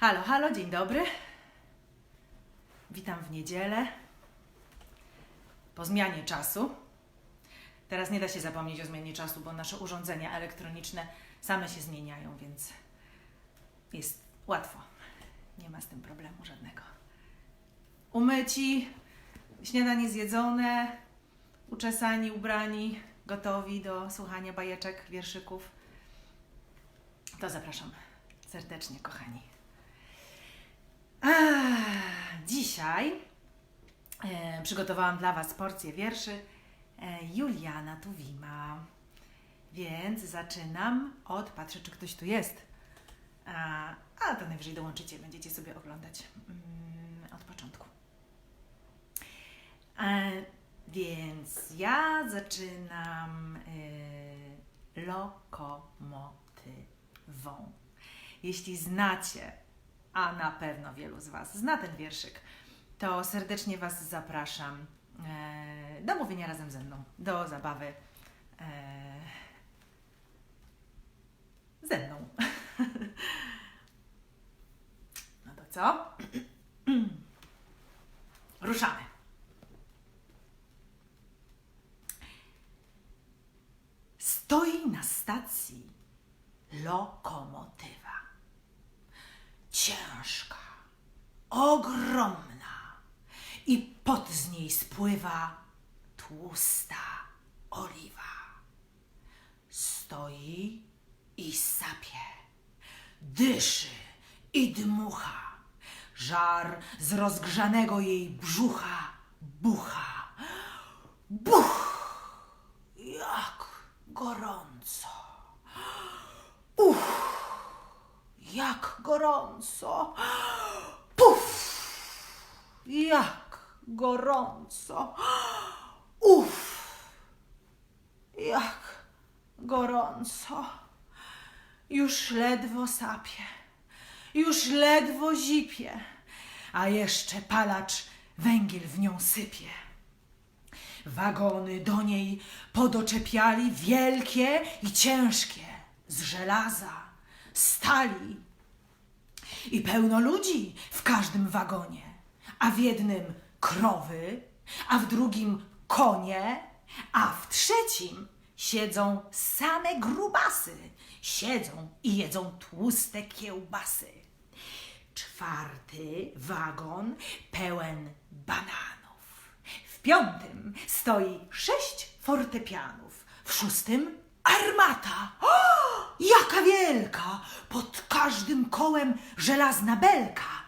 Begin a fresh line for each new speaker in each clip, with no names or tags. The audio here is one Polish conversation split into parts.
Halo, halo, dzień dobry. Witam w niedzielę. Po zmianie czasu. Teraz nie da się zapomnieć o zmianie czasu, bo nasze urządzenia elektroniczne same się zmieniają, więc jest łatwo. Nie ma z tym problemu żadnego. Umyci, śniadanie zjedzone, uczesani, ubrani, gotowi do słuchania bajeczek, wierszyków. To zapraszam serdecznie, kochani. Dzisiaj e, przygotowałam dla Was porcję wierszy e, Juliana Tuwima. Więc zaczynam od, patrzę czy ktoś tu jest. A, a to najwyżej dołączycie, będziecie sobie oglądać mm, od początku. E, więc ja zaczynam y, lokomotywą. Jeśli znacie, a na pewno wielu z Was zna ten wierszyk, to serdecznie Was zapraszam e, do mówienia razem ze mną, do zabawy e, ze mną. No to co? Ruszamy. Stoi na stacji lokomotywa. Ciężka, ogromna i pot z niej spływa tłusta oliwa. Stoi i sapie, dyszy i dmucha. Żar z rozgrzanego jej brzucha bucha. Buch! Jak gorąco. Jak gorąco. Puf! Jak gorąco. Uff! Jak gorąco. Już ledwo sapie. Już ledwo zipie. A jeszcze palacz węgiel w nią sypie. Wagony do niej podoczepiali wielkie i ciężkie, z żelaza, stali. I pełno ludzi w każdym wagonie, a w jednym krowy, a w drugim konie, a w trzecim siedzą same grubasy. Siedzą i jedzą tłuste kiełbasy. Czwarty wagon pełen bananów. W piątym stoi sześć fortepianów. W szóstym armata. O, jaka wielka! Pod każdym kołem żelazna belka.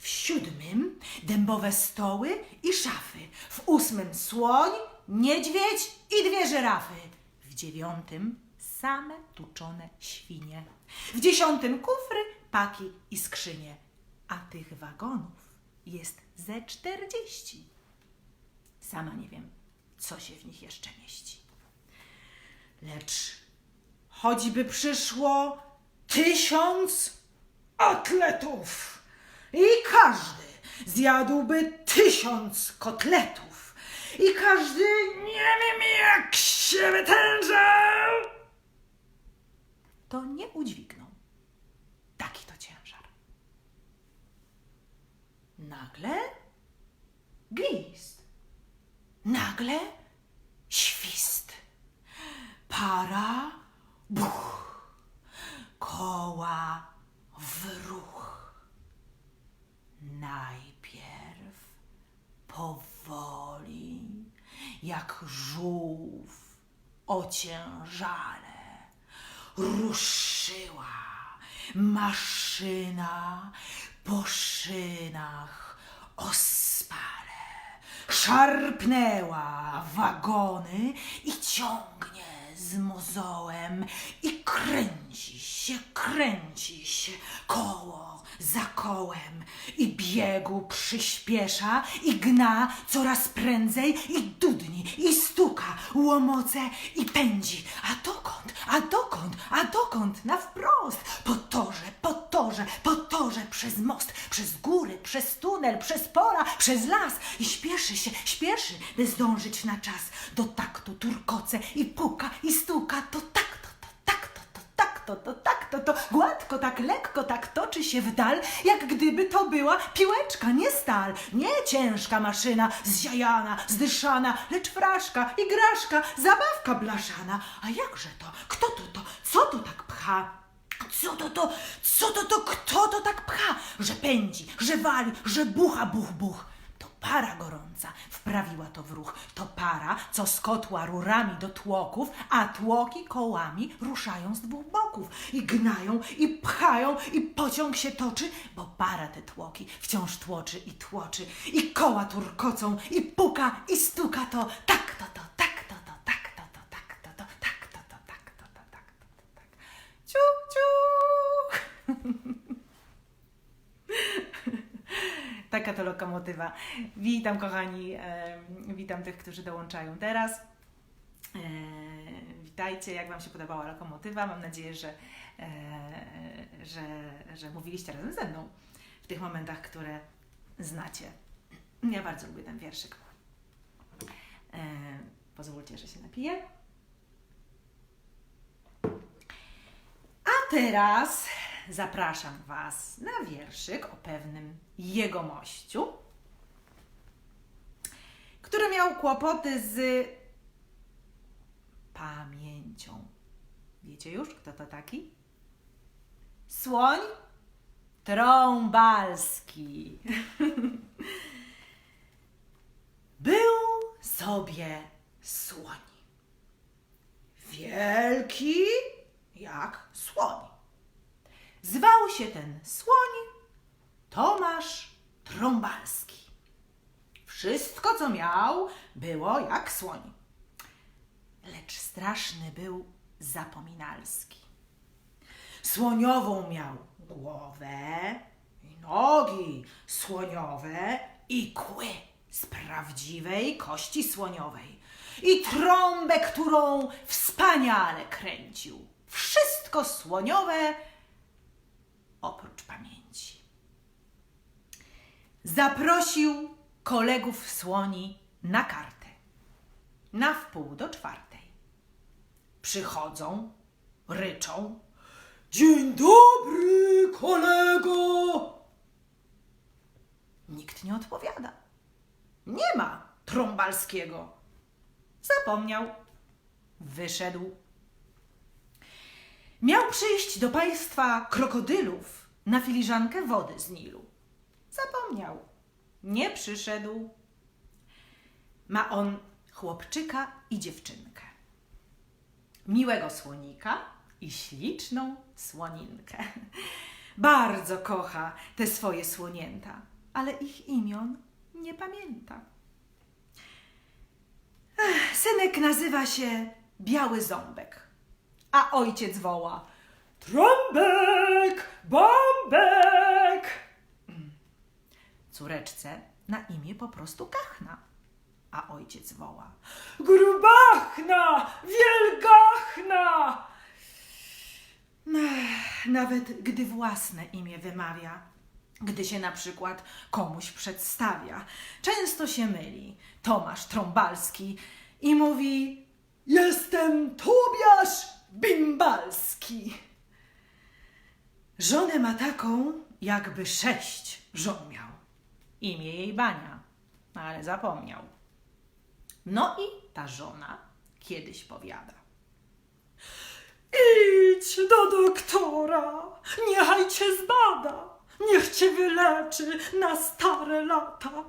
W siódmym dębowe stoły i szafy. W ósmym słoń, niedźwiedź i dwie żyrafy. W dziewiątym same tuczone świnie. W dziesiątym kufry, paki i skrzynie. A tych wagonów jest ze czterdzieści. Sama nie wiem, co się w nich jeszcze mieści. Lecz choćby przyszło tysiąc atletów i każdy zjadłby tysiąc kotletów i każdy nie wiem jak się wytężał, to nie udźwigną. Taki to ciężar. Nagle gwizd. Nagle świst. Para, buch. Koła w ruch. Najpierw powoli, jak żółw ociężale, ruszyła maszyna po szynach ospale. Szarpnęła wagony i ciągnie z mozołem i kręci się, kręci się koło za kołem i biegu przyspiesza i gna coraz prędzej i dudni i stuka, łomoce i pędzi. A dokąd, a dokąd, a dokąd, na wprost, po torze, po torze, po torze, przez most, przez góry, przez tunel, przez pola, przez las i śpieszy się, śpieszy, by zdążyć na czas. Do taktu turkoce i puka i stuka, to tak, to, to tak, to, to tak, to, to tak, to to gładko, tak lekko, tak toczy się w dal, jak gdyby to była piłeczka, nie stal, nie ciężka maszyna, zziajana, zdyszana, lecz fraszka, igraszka, zabawka blaszana. A jakże to? Kto to to? Co to tak pcha? Co to to? Co to to? Kto to tak pcha? Że pędzi, że wali, że bucha, buch, buch. Para gorąca wprawiła to w ruch. To para, co z kotła rurami do tłoków, a tłoki kołami ruszają z dwóch boków. I gnają, i pchają, i pociąg się toczy, bo para te tłoki wciąż tłoczy i tłoczy. I koła turkocą, i puka, i stuka to, tak Taka to lokomotywa. Witam kochani, witam tych, którzy dołączają teraz. E, witajcie, jak Wam się podobała lokomotywa? Mam nadzieję, że, e, że, że mówiliście razem ze mną w tych momentach, które znacie. Ja bardzo lubię ten wierszyk. E, pozwólcie, że się napiję. A teraz zapraszam Was na wierszyk o pewnym jegomościu, który miał kłopoty z pamięcią. Wiecie już, kto to taki? Słoń trąbalski. Był sobie słoń. Wielki jak słoń. Zwał się ten słoń Tomasz Trąbalski. Wszystko, co miał, było jak słoń. Lecz straszny był zapominalski. Słoniową miał głowę i nogi słoniowe i kły z prawdziwej kości słoniowej i trąbę, którą wspaniale kręcił. Wszystko słoniowe oprócz pamięci. Zaprosił kolegów słoni na kartę. Na wpół do czwartej. Przychodzą, ryczą. Dzień dobry, kolego! Nikt nie odpowiada. Nie ma Trąbalskiego. Zapomniał. Wyszedł. Miał przyjść do państwa krokodylów na filiżankę wody z Nilu. Zapomniał. Nie przyszedł. Ma on chłopczyka i dziewczynkę. Miłego słonika i śliczną słoninkę. Bardzo kocha te swoje słonięta, ale ich imion nie pamięta. Ech, synek nazywa się Biały Ząbek, a ojciec woła Trąbek, Bombek! Córeczce na imię po prostu Kachna, a ojciec woła Grubachna, Wielgachna! Nawet gdy własne imię wymawia, gdy się na przykład komuś przedstawia, często się myli Tomasz Trąbalski i mówi: Jestem Tobiasz Bimbalski. Żonę ma taką, jakby sześć żon miał. Imię jej Bania, ale zapomniał. No i ta żona kiedyś powiada. Idź do doktora, niechaj cię zbada, niech cię wyleczy na stare lata.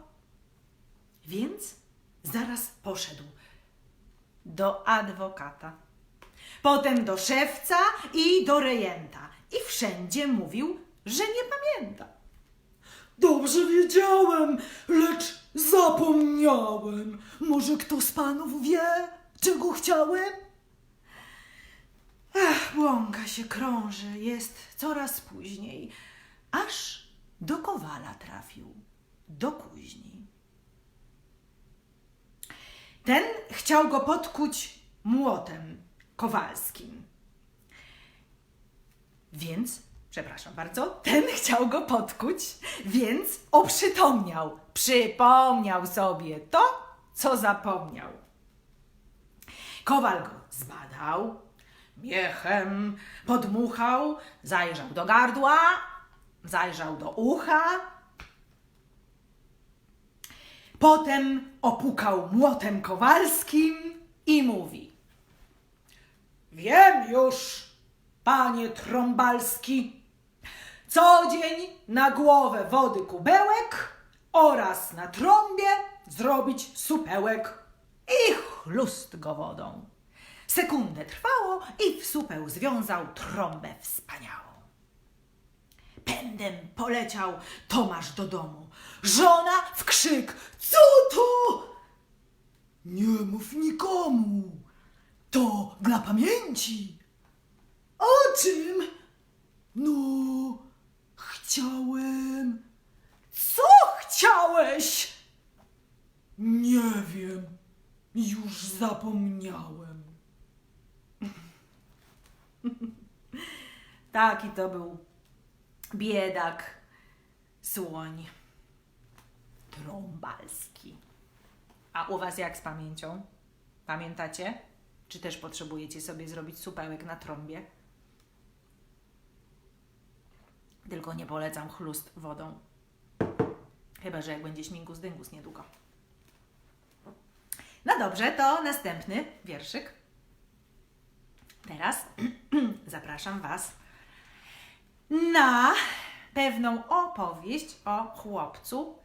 Więc zaraz poszedł do adwokata, potem do szewca i do rejenta i wszędzie mówił, że nie pamięta. Dobrze wiedziałem, lecz zapomniałem. Może kto z panów wie, czego chciałem? Ach, błąka się krąży, jest coraz później, aż do kowala trafił, do kuźni. Ten chciał go podkuć młotem kowalskim. Więc, przepraszam bardzo, ten chciał go podkuć, więc oprzytomniał, przypomniał sobie to, co zapomniał. Kowal go zbadał, miechem, podmuchał, zajrzał do gardła, zajrzał do ucha. Potem opukał młotem kowalskim i mówi: Wiem już, panie trąbalski, co dzień na głowę wody kubełek oraz na trąbie zrobić supełek i chlust go wodą. Sekundę trwało i w supeł związał trąbę wspaniałą. Pędem poleciał Tomasz do domu. Żona w krzyk. Co to? Nie mów nikomu. To dla pamięci. O czym? No, chciałem. Co chciałeś? Nie wiem. Już zapomniałem. Taki to był biedak słoń trąbalski. A u was jak z pamięcią? Pamiętacie? Czy też potrzebujecie sobie zrobić supełek na trąbie? Tylko nie polecam chlust wodą. Chyba, że jak będzie śmigus dyngus niedługo. No dobrze, to następny wierszyk. Teraz zapraszam Was na pewną opowieść o chłopcu,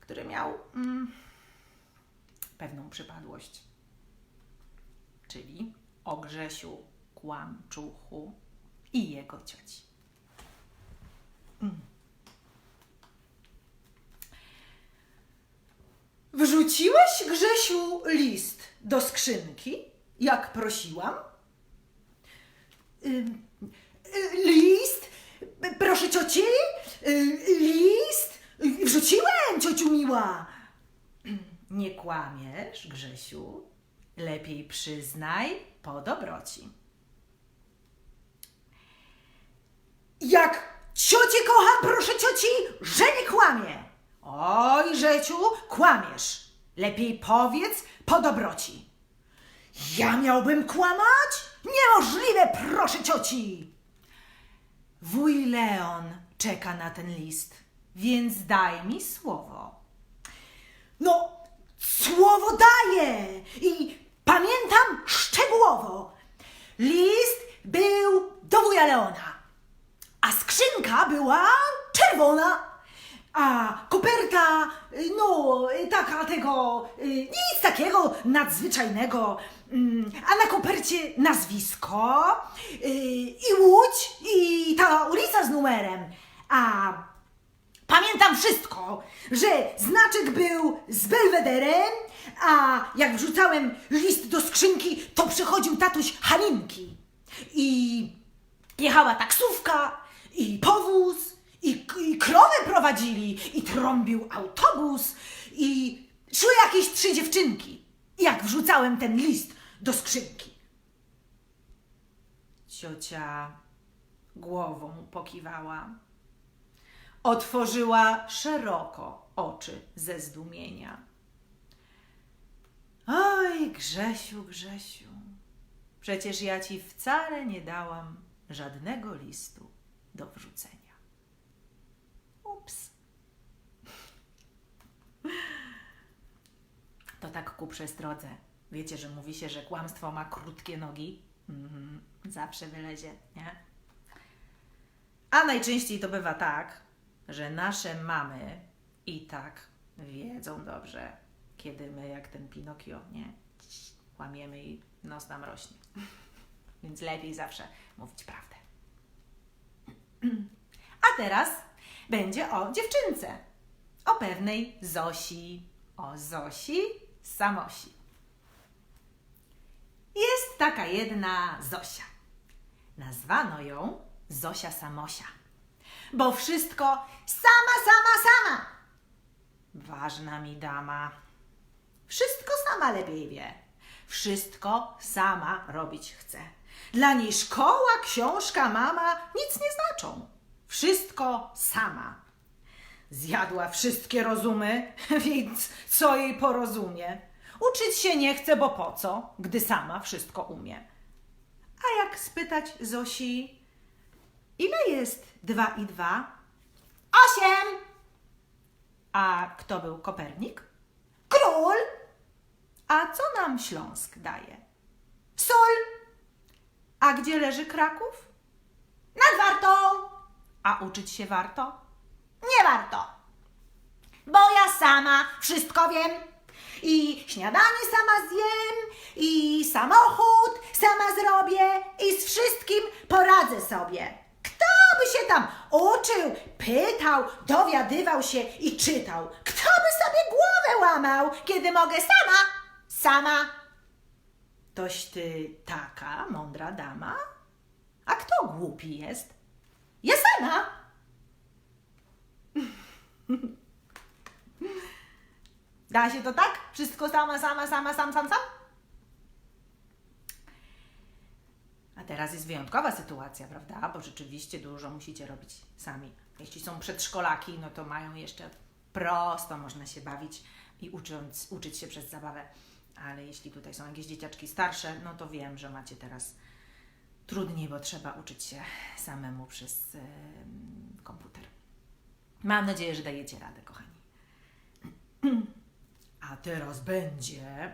który miał mm, pewną przypadłość. Czyli o Grzesiu Kłamczuchu i jego cioci. Wrzuciłeś, Grzesiu, list do skrzynki, jak prosiłam? Y, List? Proszę cioci? Y, List? Wrzuciłem, ciociu miła. Nie kłamiesz, Grzesiu. Lepiej przyznaj po dobroci. Jak ciocie kocham, proszę cioci, że nie kłamie. Oj, Rzeciu, kłamiesz. Lepiej powiedz po dobroci. Ja miałbym kłamać? Niemożliwe, proszę cioci. Wuj Leon czeka na ten list, więc daj mi słowo. No, słowo daję i pamiętam szczegółowo. List był do wuja Leona, a skrzynka była czerwona. A koperta, no, taka tego, y, nic takiego nadzwyczajnego. Mm, A na kopercie nazwisko y, i łódź i ta ulica z numerem. A Pamiętam wszystko, że znaczek był z belwederem, a jak wrzucałem list do skrzynki, to przychodził tatuś Halinki. I jechała taksówka, i powóz, i, i krowę prowadzili, i trąbił autobus, i szły jakieś trzy dziewczynki. Jak wrzucałem ten list do skrzynki. Ciocia głową pokiwała. Otworzyła szeroko oczy ze zdumienia. Oj, Grzesiu, Grzesiu, przecież ja ci wcale nie dałam żadnego listu do wrzucenia. Ups. To tak ku przestrodze. Wiecie, że mówi się, że kłamstwo ma krótkie nogi? Mhm, zawsze wylezie, nie? A najczęściej to bywa tak, że nasze mamy i tak wiedzą dobrze, kiedy my, jak ten Pinokio, nie? Łamiemy i nos nam rośnie. Więc lepiej zawsze mówić prawdę. A teraz będzie o dziewczynce. O pewnej Zosi. O Zosi Samosi. Jest taka jedna Zosia. Nazwano ją Zosia Samosia bo wszystko sama, sama, sama. Ważna mi dama. Wszystko sama lepiej wie. Wszystko sama robić chce. Dla niej szkoła, książka, mama nic nie znaczą. Wszystko sama. Zjadła wszystkie rozumy, więc co jej porozumie? Uczyć się nie chce, bo po co, gdy sama wszystko umie. A jak spytać Zosi, ile jest dwa i dwa?
Osiem.
A kto był Kopernik?
Król.
A co nam Śląsk daje?
Sól.
A gdzie leży Kraków?
Nad wartą.
A uczyć się warto?
Nie warto. Bo ja sama wszystko wiem. I śniadanie sama zjem, i samochód sama zrobię, i z wszystkim poradzę sobie. By się tam uczył, pytał, dowiadywał się i czytał? Kto by sobie głowę łamał, kiedy mogę sama, sama?
Toś ty taka mądra dama? A kto głupi jest?
Ja sama. Da się to tak? Wszystko sama, sama, sama, sam, sam, sam?
Teraz jest wyjątkowa sytuacja, prawda? Bo rzeczywiście dużo musicie robić sami. Jeśli są przedszkolaki, no to mają jeszcze prosto, można się bawić i ucząc, uczyć się przez zabawę. Ale jeśli tutaj są jakieś dzieciaczki starsze, no to wiem, że macie teraz trudniej, bo trzeba uczyć się samemu przez em, komputer. Mam nadzieję, że dajecie radę, kochani. A teraz będzie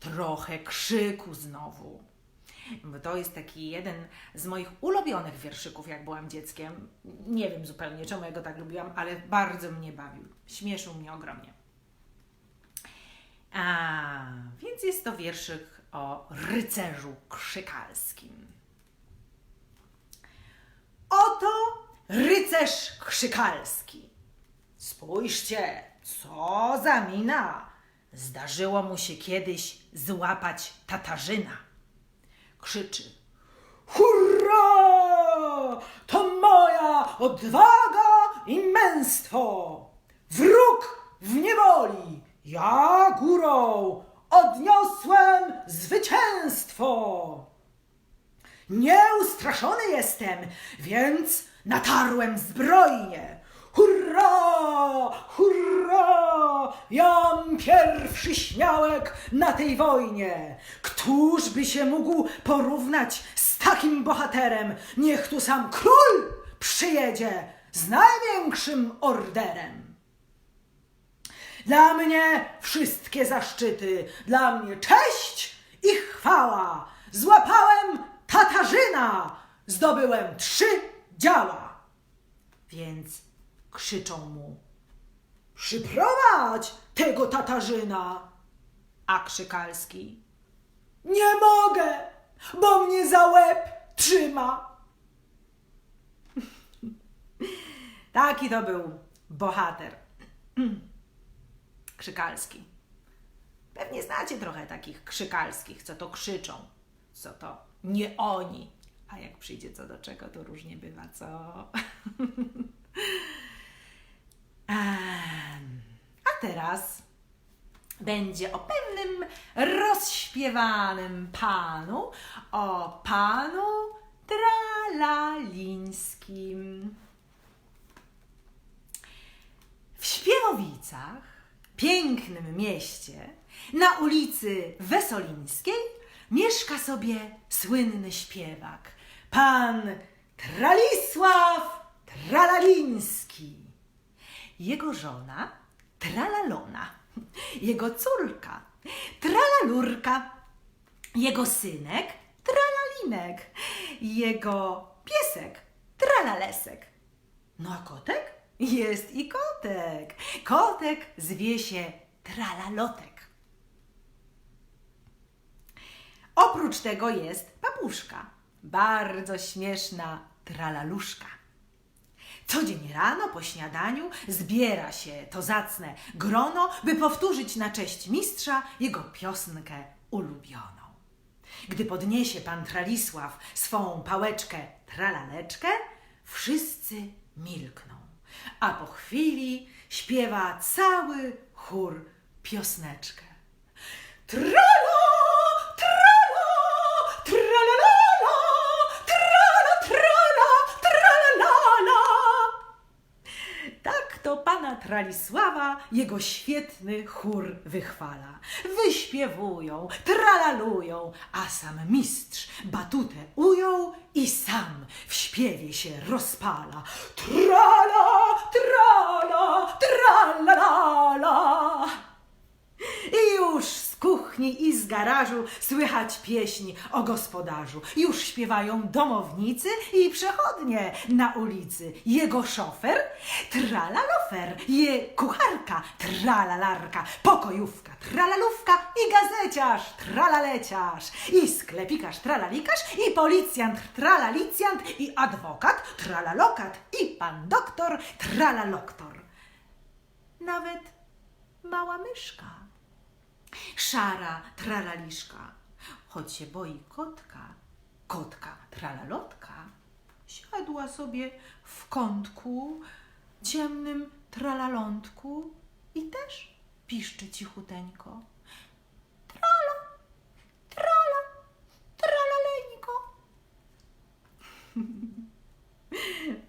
trochę krzyku znowu. Bo to jest taki jeden z moich ulubionych wierszyków, jak byłam dzieckiem. Nie wiem zupełnie, czemu ja go tak lubiłam, ale bardzo mnie bawił. Śmieszył mnie ogromnie. A, więc jest to wierszyk o rycerzu krzykalskim. Oto rycerz krzykalski. Spójrzcie, co za mina. Zdarzyło mu się kiedyś złapać Tatarzyna. Krzyczy. Hurra! To moja odwaga i męstwo! Wróg w niewoli! Ja górą odniosłem zwycięstwo! Nieustraszony jestem, więc natarłem zbrojnie. Hurra! Hurra! Jam pierwszy śmiałek na tej wojnie. Któż by się mógł porównać z takim bohaterem? Niech tu sam król przyjedzie z największym orderem. Dla mnie wszystkie zaszczyty, dla mnie cześć i chwała. Złapałem Tatarzyna, zdobyłem trzy działa. Więc krzyczą mu: Przyprowadź tego Tatarzyna. A Krzykalski: Nie mogę, bo mnie za łeb trzyma. Taki to był bohater. Krzykalski. Pewnie znacie trochę takich krzykalskich, co to krzyczą, co to nie oni. A jak przyjdzie co do czego, to różnie bywa, co? A teraz będzie o pewnym rozśpiewanym panu, o panu Tralalińskim. W Śpiewowicach, pięknym mieście, na ulicy Wesolińskiej mieszka sobie słynny śpiewak, pan Tralisław Tralaliński. Jego żona Tralalona, jego córka Tralalurka, jego synek Tralalinek, jego piesek Tralalesek. No a kotek? Jest i kotek. Kotek zwie się Tralalotek. Oprócz tego jest papuszka, bardzo śmieszna tralaluszka. Codzień rano po śniadaniu zbiera się to zacne grono, by powtórzyć na cześć mistrza jego piosenkę ulubioną. Gdy podniesie pan Tralisław swą pałeczkę tralaleczkę, wszyscy milkną, a po chwili śpiewa cały chór piosneczkę. Trala, Tralisława jego świetny chór wychwala. Wyśpiewują, tralalują, a sam mistrz batutę ujął i sam w śpiewie się rozpala. Trala, trala, tralalala. I już kuchni i z garażu słychać pieśni o gospodarzu. Już śpiewają domownicy i przechodnie na ulicy. Jego szofer, tralalofer, je kucharka, tralalarka, pokojówka, tralalówka i gazeciarz, tralaleciarz, i sklepikarz, tralalikarz, i policjant, tralalicjant, i adwokat, tralalokat, i pan doktor, tralaloktor. Nawet mała myszka szara tralaliszka, choć się boi kotka, kotka tralalotka, siadła sobie w kątku, ciemnym tralalątku i też piszczy cichuteńko. Trala, trala, tralaleńko.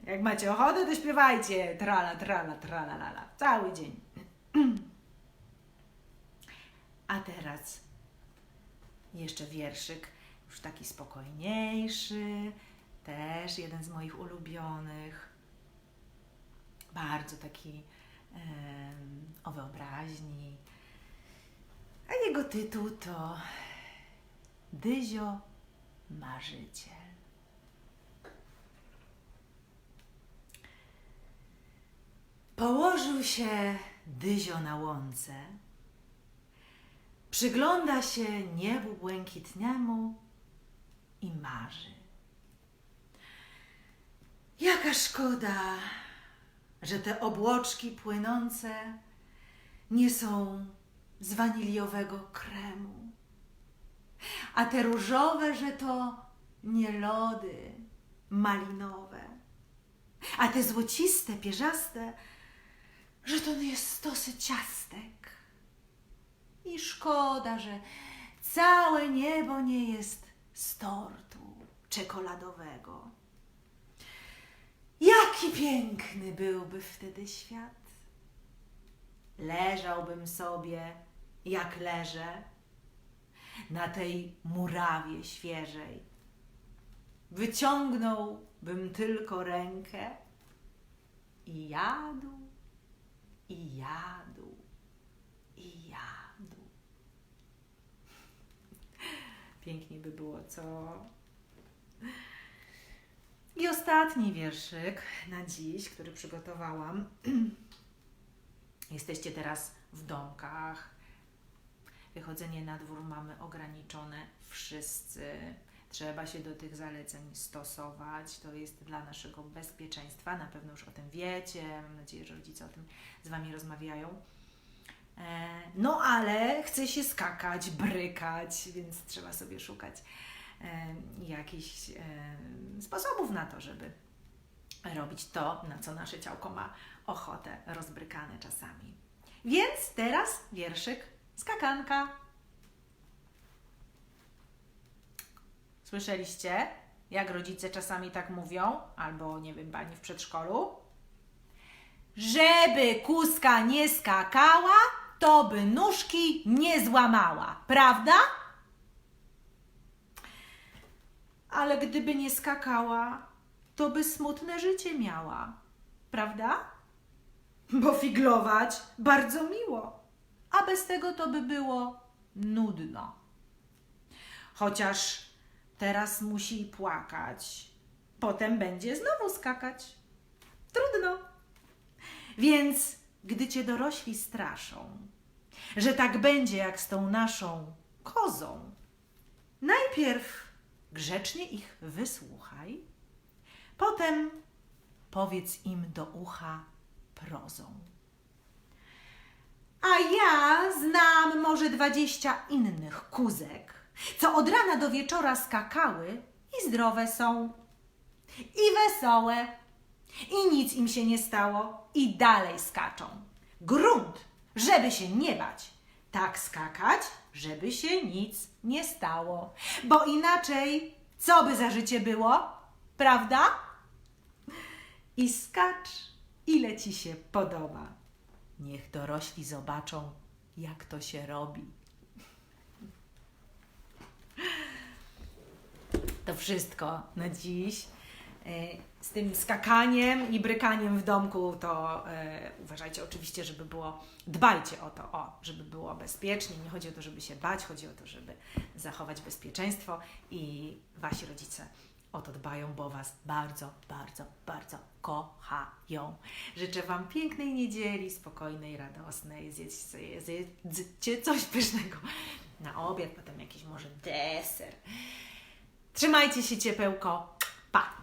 Jak macie ochotę, to śpiewajcie trala, trala, tralalala, cały dzień. A teraz jeszcze wierszyk, już taki spokojniejszy, też jeden z moich ulubionych. Bardzo taki em, o wyobraźni. A jego tytuł to Dyzio Marzyciel. Położył się Dyzio na łące. Przygląda się niebu błękitnemu i marzy. Jaka szkoda, że te obłoczki płynące nie są z waniliowego kremu, a te różowe, że to nie lody malinowe, a te złociste, pierzaste, że to nie jest stosy ciastek. I szkoda, że całe niebo nie jest z tortu czekoladowego. Jaki piękny byłby wtedy świat. Leżałbym sobie, jak leżę, na tej murawie świeżej. Wyciągnąłbym tylko rękę i jadł, i jadł, i jadł. Pięknie by było, co? I ostatni wierszyk na dziś, który przygotowałam. Jesteście teraz w domkach. Wychodzenie na dwór mamy ograniczone wszyscy. Trzeba się do tych zaleceń stosować. To jest dla naszego bezpieczeństwa. Na pewno już o tym wiecie. Mam nadzieję, że rodzice o tym z Wami rozmawiają. E, No ale chce się skakać, brykać, więc trzeba sobie szukać e, jakichś e, sposobów na to, żeby robić to, na co nasze ciałko ma ochotę, rozbrykane czasami. Więc teraz wierszyk skakanka. Słyszeliście, jak rodzice czasami tak mówią, albo nie wiem, pani w przedszkolu? Żeby kuska nie skakała, to by nóżki nie złamała, prawda? Ale gdyby nie skakała, to by smutne życie miała, prawda? Bo figlować bardzo miło, a bez tego to by było nudno. Chociaż teraz musi płakać, potem będzie znowu skakać. Trudno. Więc gdy cię dorośli straszą, że tak będzie jak z tą naszą kozą, najpierw grzecznie ich wysłuchaj, potem powiedz im do ucha prozą. A ja znam może dwadzieścia innych kuzek, co od rana do wieczora skakały i zdrowe są, i wesołe, i nic im się nie stało, i dalej skaczą. Grunt, żeby się nie bać, tak skakać, żeby się nic nie stało, bo inaczej co by za życie było, prawda? I skacz, ile ci się podoba. Niech dorośli zobaczą, jak to się robi. To wszystko na dziś. Z tym skakaniem i brykaniem w domku, to e, uważajcie oczywiście, żeby było, dbajcie o to, o, żeby było bezpiecznie. Nie chodzi o to, żeby się bać, chodzi o to, żeby zachować bezpieczeństwo i wasi rodzice o to dbają, bo was bardzo, bardzo, bardzo kochają. Życzę wam pięknej niedzieli, spokojnej, radosnej. Zjedzcie, zjedzcie coś pysznego na obiad, potem jakiś może deser. Trzymajcie się ciepełko. Pa!